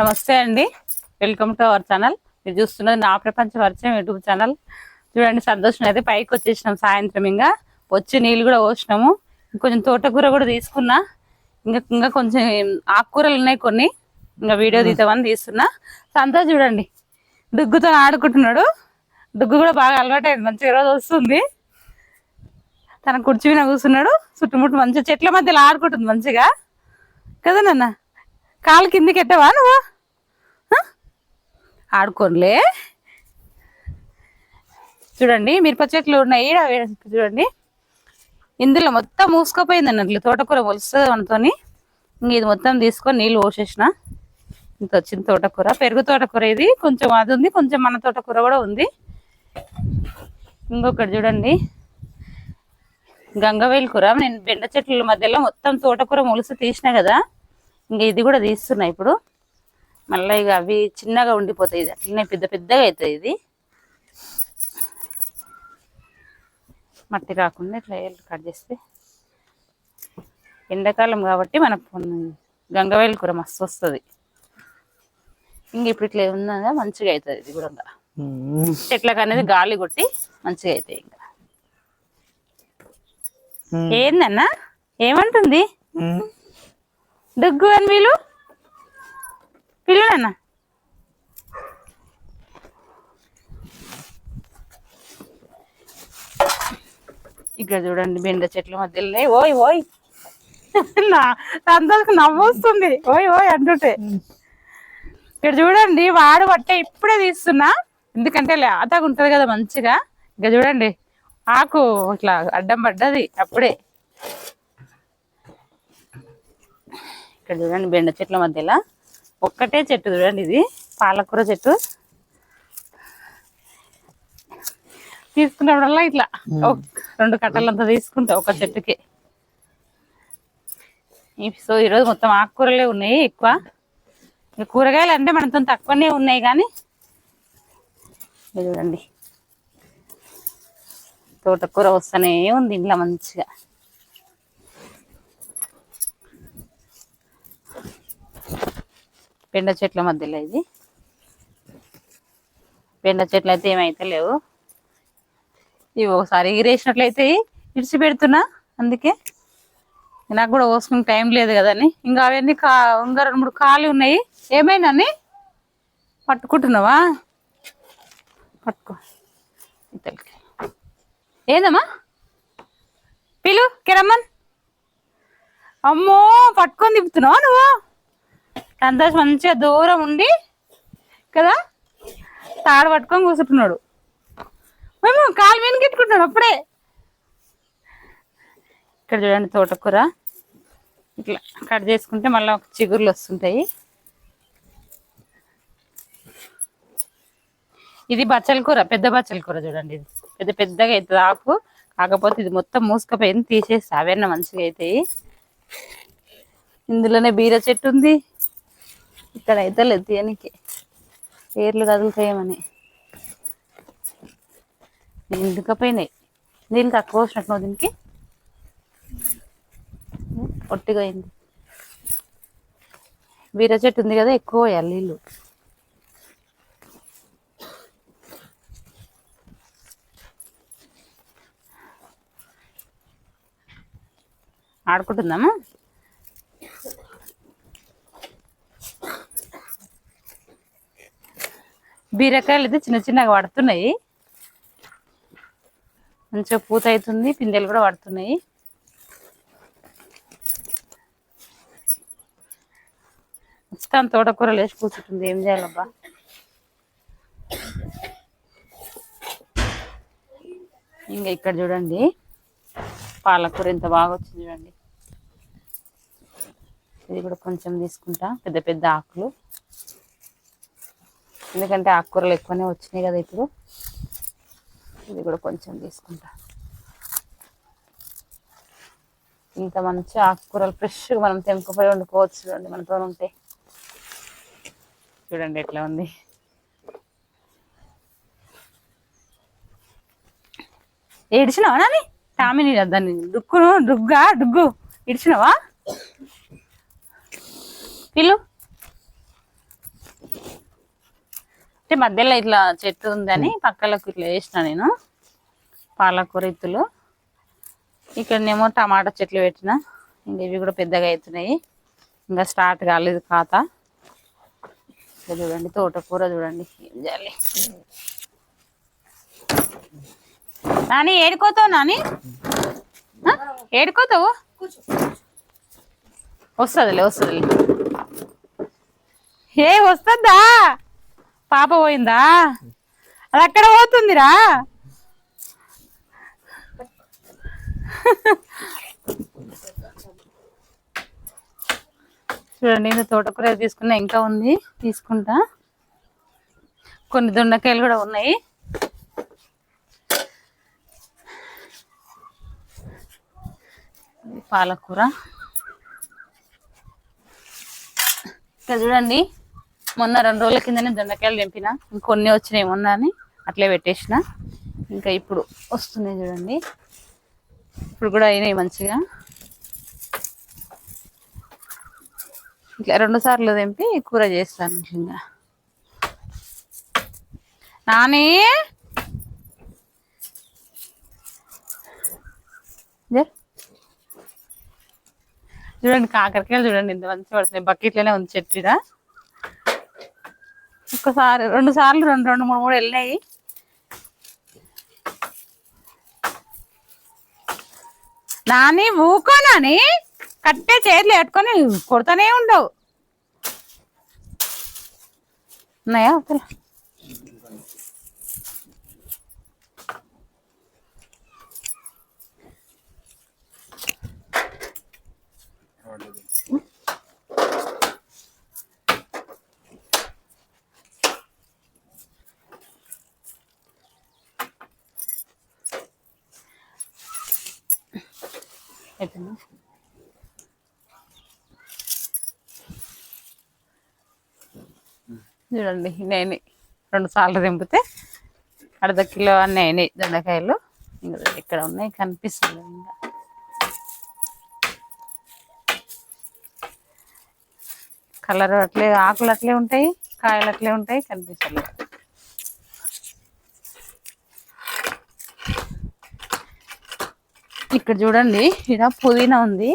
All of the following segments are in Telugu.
నమస్తే అండి. వెల్కమ్ టు అవర్ ఛానల్ మీరు చూస్తున్నది నా ప్రపంచ పరిచయం యూట్యూబ్ ఛానల్ చూడండి సంతోషం అయితే పైకి వచ్చేసినాం సాయంత్రం ఇంకా. వచ్చి నీళ్ళు కూడా పోసినాము. కొంచెం తోటకూర కూడా తీసుకున్నా. ఇంకా ఇంకా కొంచెం ఆకుకూరలు ఉన్నాయి కొన్ని. ఇంకా వీడియో తీద్దామని తీస్తున్నా. సంతోష్ చూడండి. దుగ్గుతో ఆడుకుంటున్నాడు. దుగ్గు కూడా బాగా అలవాటైంది. మంచిగా రోజు వస్తుంది. తన కుర్చీ మీద కూర్చున్నాడు. చుట్టుముట్టు మంచిగా చెట్ల మధ్యలో ఆడుకుంటుంది మంచిగా. కదా నాన్న? కాలు కిందికి ఎట్టవా నువ్వు? ఆడుకోనిలే. చూడండి మిరప చెట్లు ఉన్నాయి. చూడండి. ఇందులో మొత్తం మూసుకపోయింది అన్నట్లు. తోటకూర మొలుస్తుంది మనతోని. ఇంక ఇది మొత్తం తీసుకొని నీళ్ళు పోసేసిన. ఇంత వచ్చింది తోటకూర. పెరుగు తోటకూర ఇది. కొంచెం అది ఉంది. కొంచెం మన తోటకూర కూడా ఉంది. ఇంకొకటి చూడండి. గంగవేలు కూర. నేను బెండ చెట్ల మధ్యలో మొత్తం తోటకూర మొలుసు తీసిన కదా. ఇంకా ఇది కూడా తీస్తున్నా ఇప్పుడు. మళ్ళీ ఇక అవి చిన్నగా ఉండిపోతాయి ఇది. అట్లనే పెద్ద పెద్దగా అవుతుంది ఇది. మట్టి రాకుండా ఇట్లా కట్ చేస్తే. ఎండాకాలం కాబట్టి మనకు గంగవేలు కూర మస్తు వస్తుంది. ఇంక ఇప్పుడు ఇట్లా ఉన్నదా మంచిగా అవుతుంది ఇది కూడా చెట్లకు అనేది గాలి కొట్టి మంచిగా అవుతాయి ఇంకా. ఏందన్నా? ఏమంటుంది? డుగ్గు అని ఇల్లు పిల్లనన్నా ఇక్కడ చూడండి బెండ చెట్ల మధ్యలోనే. ఓయ్ ఓయ్. నా అందరికి నవ్వొస్తుంది. ఓయ్ ఓయ్ అంటుంటే. ఇక్కడ చూడండి వాడు పట్టే ఇప్పుడే తీస్తున్నా. ఎందుకంటే లేతగా ఉంటది కదా మంచిగా. ఇక చూడండి ఆకు ఇట్లా అడ్డం పడ్డది అప్పుడే. ఇక్కడ చూడండి బెండ చెట్ల మధ్యలో. ఒక్కటే చెట్టు చూడండి ఇది. పాలకూర చెట్టు. తీసుకున్నప్పుడల్లా ఇట్లా రెండు కట్టలంతా తీసుకుంటా ఒక చెట్టుకి. సో ఈరోజు మొత్తం ఆకుకూరలే ఉన్నాయి ఎక్కువ. కూరగాయలు అంటే మనతో తక్కువనే ఉన్నాయి కానీ చూడండి తోటకూర వస్తూనే ఉంది ఇంట్లో మంచిగా. పెండ చెట్ల మధ్యలో ఇది. బెండ చెట్లు అయితే ఏమైతే లేవు. ఇవి ఒకసారి ఎగిరేసినట్లయితే ఇడిచి పెడుతున్నా అందుకే. నాకు కూడా పోసుకునే టైం లేదు కదని ఇంకా అవన్నీ కా ఇంకా రెండు మూడు ఖాళీ ఉన్నాయి. ఏమైనా పట్టుకుంటున్నావా? పట్టుకో. ఇతలకి. ఏందమ్మా? పిలు కిరమ్మన్ అమ్మో పట్టుకొని తిప్పుతున్నావా నువ్వు? సంతోష్ మంచిగా దూరం ఉండి కదా? తాడు పట్టుకొని కూర్చుంటున్నాడు. మేము కాలు వెనుకెట్టుకుంటున్నాడు అప్పుడే. ఇక్కడ చూడండి తోటకూర. ఇట్లా కట్ చేసుకుంటే మళ్ళీ ఒక చిగుర్లు వస్తుంటాయి. ఇది బచ్చల కూర పెద్ద బచ్చల కూర చూడండి ఇది. పెద్ద పెద్దగా అవుతుంది ఆకు కాకపోతే ఇది మొత్తం మూసుకపోయింది తీసేసి అవన్నీ మంచిగా అవుతాయి ఇందులోనే బీర చెట్టు ఉంది. ఇక్కడ అయితే లేదు తీయనికి ఏర్లు కదులుతాయేమని. ఎందుకపోయినాయి నీళ్ళు తక్కువ వచ్చినట్టు దీనికి? ఒట్టిగా అయింది. బీర చెట్టు ఉంది కదా ఎక్కువ పోయాలి నీళ్ళు. ఆడుకుంటుందామా? బీరకాయలు అయితే చిన్న చిన్నగా పడుతున్నాయి. మంచిగా పూత అవుతుంది పిందెలు కూడా పడుతున్నాయి. మొత్తం తోటకూర లేచి కూర్చుంటుంది ఏం చేయాలబ్బా? ఇంకా ఇక్కడ చూడండి పాలకూర ఎంత బాగా వచ్చింది చూడండి. ఇది కూడా కొంచెం తీసుకుంటా పెద్ద పెద్ద ఆకులు. ఎందుకంటే ఆకుకూరలు ఎక్కువనే వచ్చినాయి కదా ఇప్పుడు. ఇది కూడా కొంచెం తీసుకుంటా. ఇంత మంచి ఆకుకూరలు ఫ్రెష్గా మనం తెంపుకుపోయి వండుకోవచ్చు చూడండి మనతో ఉంటే. చూడండి ఎట్లా ఉంది. ఏడిచినావా నాని? టామిని దాన్ని డుక్కును డుగ్గా డుగ్గు. ఇడిచినావా పిల్లు? అంటే మధ్యలో ఇట్లా చెట్టు ఉందని పక్కలకు ఇట్లా వేసిన నేను పాలకూర ఇత్తులు. ఇక్కడనేమో టమాటా చెట్లు పెట్టిన ఇంకా ఇవి కూడా పెద్దగా అవుతున్నాయి ఇంకా స్టార్ట్ కాలేదు ఖాతా. చూడండి తోటకూర చూడండి ఏం చేయాలి? నాని ఏడుకోతావు నాని? ఏడుకోతావు? వస్తుందిలే వస్తుందిలే. ఏ వస్తుందా పాప పోయిందా? అది అక్కడ పోతుందిరా. చూడండి నేను తోటకూర తీసుకున్నా ఇంకా ఉంది తీసుకుంటా. కొన్ని దొండకాయలు కూడా ఉన్నాయి. పాలకూర. ఇక్కడ చూడండి మొన్న రెండు రోజుల కిందనే దొండకాయలు తెంపిన. ఇంకొన్ని వచ్చినాయి మొన్న అని అట్లే పెట్టేసిన. ఇంకా ఇప్పుడు వస్తున్నాయి చూడండి. ఇప్పుడు కూడా అయినాయి మంచిగా. ఇట్లా రెండు సార్లు తెంపి కూర చేస్తాను ఇంకా. నాని! చూడండి కాకరకాయలు చూడండి ఇంత మంచి పడుతున్నాయి. బకెట్లోనే ఉంది చెట్టుడా ఒకసారి రెండు సార్లు రెండు రెండు మూడు మూడు వెళ్ళినాయి. నాని ఊకో నాని. కట్టే చేతులు పెట్టుకొని కొడతానే ఉండవు. ఉన్నాయా? అయిపోయిందా? చూడండి నేను రెండు సార్లు తెంపితే అర్ధ కిలో అన్నీ అయినాయి దొండకాయలు. ఇంకా ఇక్కడ ఉన్నాయి కనిపిస్తుంది ఇంకా. కలర్ అట్లే ఆకులు అట్లే ఉంటాయి కాయలు అట్లే ఉంటాయి కనిపిస్తుంది ఇక్కడ చూడండి ఇక్కడ పుదీనా ఉంది.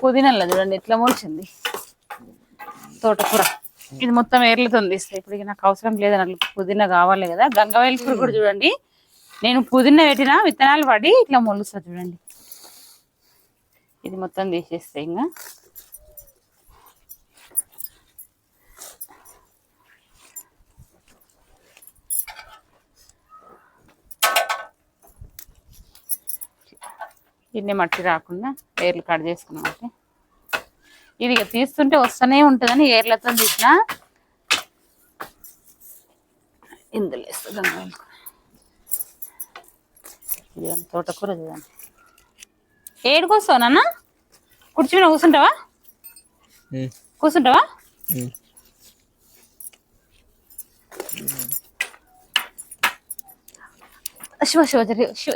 పుదీనాలో చూడండి ఎట్లా మొలిచింది. తోటకూర. ఇది మొత్తం ఏర్లతో ఇప్పుడు నాకు అవసరం లేదు అట్లా పుదీనా కావాలి కదా. గంగవేలి కూర కూడా చూడండి. నేను పుదీనా పెట్టిన విత్తనాలు పడి ఇట్లా మొలుస్తా చూడండి. ఇది మొత్తం తీసేస్తే ఇంకా ఇన్ని మట్టి రాకుండా ఏర్లు కట్ చేసుకున్నాం అంటే ఇది తీస్తుంటే వస్తూనే ఉంటుందని ఏర్లతో తీసిన ఇందులో వేస్తుంది తోటకూర చూడండి ఏడుకొస్తావు నాన్న కుర్చీ మీద కూర్చుంటావా కూర్చుంటావా శివ శివ శివ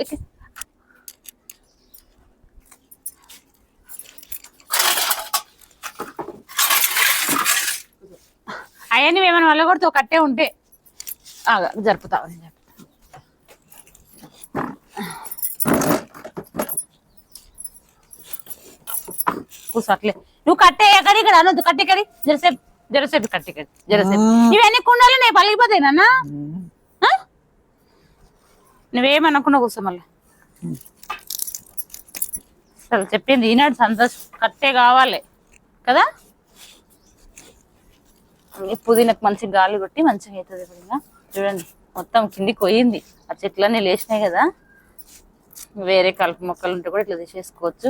అయ్యా కొడితే కట్టే ఉంటే జరుపుతావు జరుపుతా. కూర్చో అట్లే నువ్వు కట్టే ఎక్కడి ఇక్కడ? అనొద్దు కట్టే ఎక్కడి జరసేపు జరసేపు కట్టే ఎక్కడి జరసేపు. ఇవన్నీ కుండాలి నేను పలిగిపోతాయి నాన్న. ఆ? నువ్వేమనుకున్నా కూర్చో మళ్ళీ? అసలు చెప్పింది ఈనాడు సంతోష్ కట్టే కావాలి కదా? పుదీనకు మంచి గాలి కొట్టి మంచిగా అవుతుంది ఇప్పుడు ఇంకా చూడండి మొత్తం కిందికి పోయింది ఆ చెట్లన్నీ లేచినాయి కదా. వేరే కలుపు మొక్కలు ఉంటే కూడా ఇట్లా తీసేసుకోవచ్చు.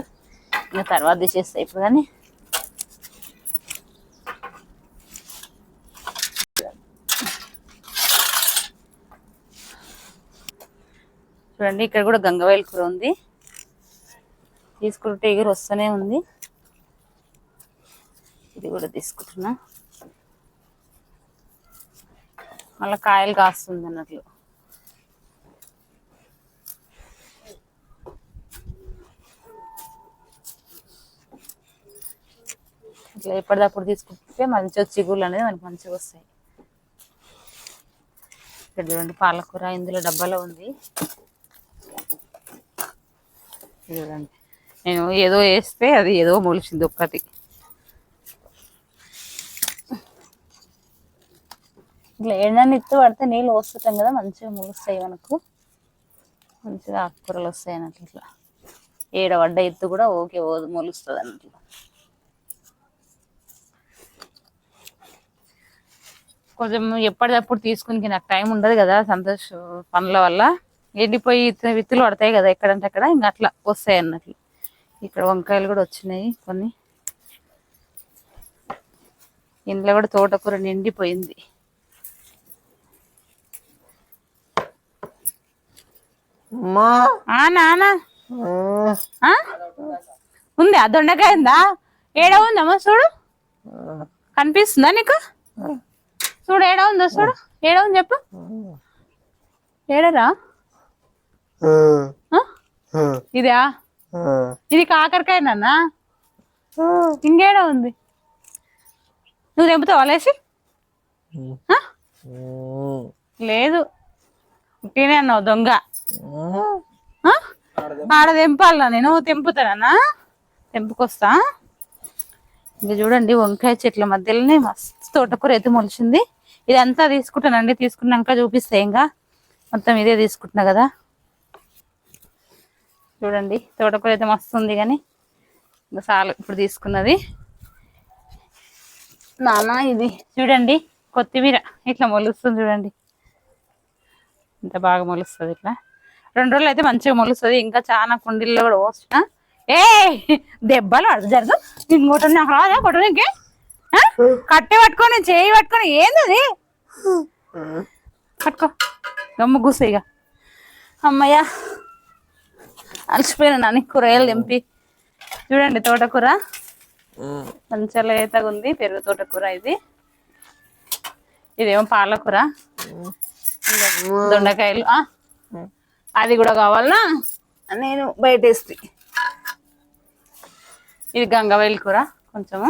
ఇంకా తర్వాత తీసేస్తాయి ఇప్పుడు కానీ. చూడండి ఇక్కడ కూడా గంగవేల కూర ఉంది. తీసుకుంటే ఎగురు వస్తూనే ఉంది. ఇది కూడా తీసుకుంటున్నా. మళ్ళీ కాయలు కాస్తుంది అన్నట్లు. ఇట్లా ఎప్పటిదప్పుడు తీసుకుంటే మంచిగా చిగుళ్ళు అనేది మనకి మంచిగా వస్తాయి. ఇక్కడ చూడండి పాలకూర ఇందులో డబ్బాలో ఉంది. చూడండి. నేను ఏదో వేస్తే అది ఏదో మొలిచింది ఒక్కటి. ఇట్లా ఎండని పడితే నీళ్ళు వస్తుంటాం కదా మంచిగా ముగుస్తాయి మనకు. మంచిగా ఆకుకూరలు వస్తాయి అన్నట్లు ఇట్లా. ఏడ పడ్డ ఎత్తు కూడా ఓకే పోదు మొలుస్తుంది అన్నట్లు. కొంచెం ఎప్పటికప్పుడు తీసుకుని నాకు టైం ఉండదు కదా సంతోష్ పనుల వల్ల. ఎండిపోయి విత్తులు పడతాయి కదా ఎక్కడంటే అక్కడ ఇంకా అట్లా వస్తాయి అన్నట్లు. ఇక్కడ వంకాయలు కూడా వచ్చినాయి కొన్ని. ఇంట్లో కూడా తోటకూర నిండిపోయింది అమ్మా ఆ నానా ఆ, ఆ? ఉంది? ఆ దొండకాయ ఉందా? ఏడ ఉందమ్మా? చూడు. కనిపిస్తుందా నీకు? చూడు ఏడ ఉందో చూడు. ఏడ ఉంది చెప్పు. ఏడరా? ఇదా? ఆ, ఇది కాకరకాయ నాన్న. ఇంకేడ ఉంది? నువ్వు తెంపుతావా లేసి? ఆ? ఉమ్, లేదు. ఉట్టినే అన్నావు దొంగ? ఆడ తెంపాలనా నేను తెంపుతానన్నా? తెంపుకొస్తా. ఇంకా చూడండి వంకాయ చెట్ల మధ్యలోనే మస్తు తోటకూర అయితే మొలిచింది. ఇదంతా తీసుకుంటానండి తీసుకున్నాక చూపిస్తే ఇంకా. మొత్తం ఇదే తీసుకుంటున్నా కదా. చూడండి తోటకూర అయితే మస్తు ఉంది కానీ ఇంకా చాలు ఇప్పుడు తీసుకున్నది. నాన్న ఇది చూడండి కొత్తిమీర. ఇట్లా మొలుస్తుంది చూడండి. ఇంత బాగా మొలుస్తుంది ఇట్లా. రెండు రోజులు అయితే మంచిగా మొలుస్తుంది. ఇంకా చాలా కుండీల్లో కూడా పోసిన ఏ దెబ్బలు పడదు జరదు ఇంకోటి నాకు రాదా కొట్టడానికి? కట్టె పట్టుకొని చేయి పట్టుకొని ఏంది అది పట్టుకో. గమ్ము కూస ఇక. అమ్మయ్యా. అలసిపోయినా నాని కూరగాయలు తెంపి. చూడండి తోటకూర. మంచిగా లేతగా ఉంది. పెరుగు తోటకూర ఇది. ఇదేమో పాలకూర. దొండకాయలు. ఆ, అది కూడా కావాలనా? నేను బయట వేస్తే ఇది గంగవేలి కూర కొంచెము.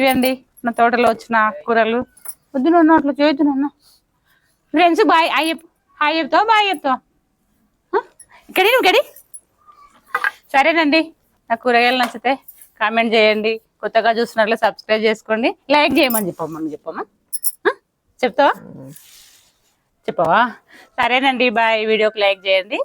ఇవండి నా తోటలో వచ్చిన కూరలు. వద్దు నన్ను అట్లా చేయొద్దు నన్ను. Friends bye. చెప్పు. హాయ్ చెప్తావా బాయ్ చెప్తావా? ఇక్కడి ఇక్కడి సరేనండి. నా కూరగాయలు నచ్చితే కామెంట్ చేయండి. కొత్తగా చూసినట్లు సబ్స్క్రైబ్ చేసుకోండి. లైక్ చేయమని చెప్పమ్మని చెప్పమ్మా. ఆ? చెప్తావా? చెప్పవా? సరేనండి బాయ్. వీడియోకి లైక్ చేయండి.